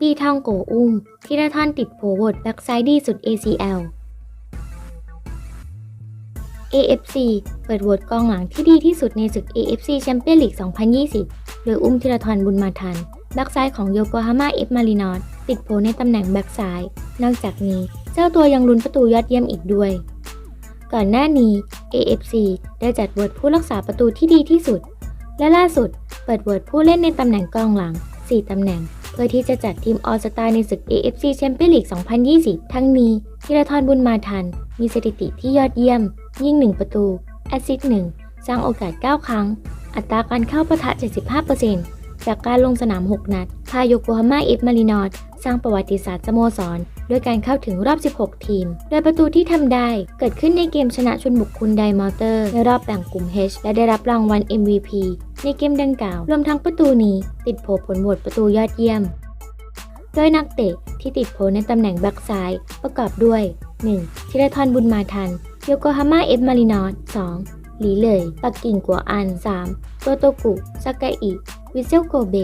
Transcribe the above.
ปีทองโกอุ้มธีรทรติดโผวดแบ็กไซด์ดีสุด ACL AFC เปิดโหวตกองหลังที่ดีที่สุดในศึก AFC แชมเปี้ยนลีก 2020 โดยอุ้มธีรทรบุญมาทัน แบ็กซ้ายของโยโกฮาม่าเอฟมารินอสติดโผในตำแหน่งแบ็กซ้าย นอกจากนี้ เจ้าตัวยังลุ้นประตูยอดเยี่ยมอีกด้วย ก่อนหน้านี้ AFC ได้จัดโหวตผู้รักษาประตูที่ดีที่สุด และล่าสุดเปิดโหวตผู้เล่นในตำแหน่งกองหลัง 4 ตำแหน่ง เพื่อที่จะจัดทีมออสตาในศึก AFC แชมเปี้ยนลีก 2020 ทั้งนี้ธีรทรบุญมาทัน มีสถิติที่ยอดเยี่ยม ยิง 1 ประตูแอสซิสต์1สร้างโอกาส 9 ครั้ง อัตราการเข้าประทะ 75%จากการลงสนาม 6 นัด พาโยโกฮาม่าเอฟมารินอสสร้างประวัติศาสตร์สโมสรด้วยการเข้าถึงรอบ 16 ทีม โดยประตูที่ทำได้เกิดขึ้นในเกมชนะชนบุคคุณไดมอเตอร์ในรอบแบ่งกลุ่ม H และได้รับรางวัล MVP ในเกมดังกล่าว รวมทั้งประตูนี้ติดโผผลโหวตประตูยอดเยี่ยม โดยนักเตะที่ติดโผในตำแหน่งแบ็กซ้ายประกอบด้วย 1. ธีรทรบุญมาทันโยโกฮาม่าเอฟมารินอส 2. หลีเลย ปักกิ่งกัวอัน 3. โตโตกุซากาอิ วิเซลโกเบ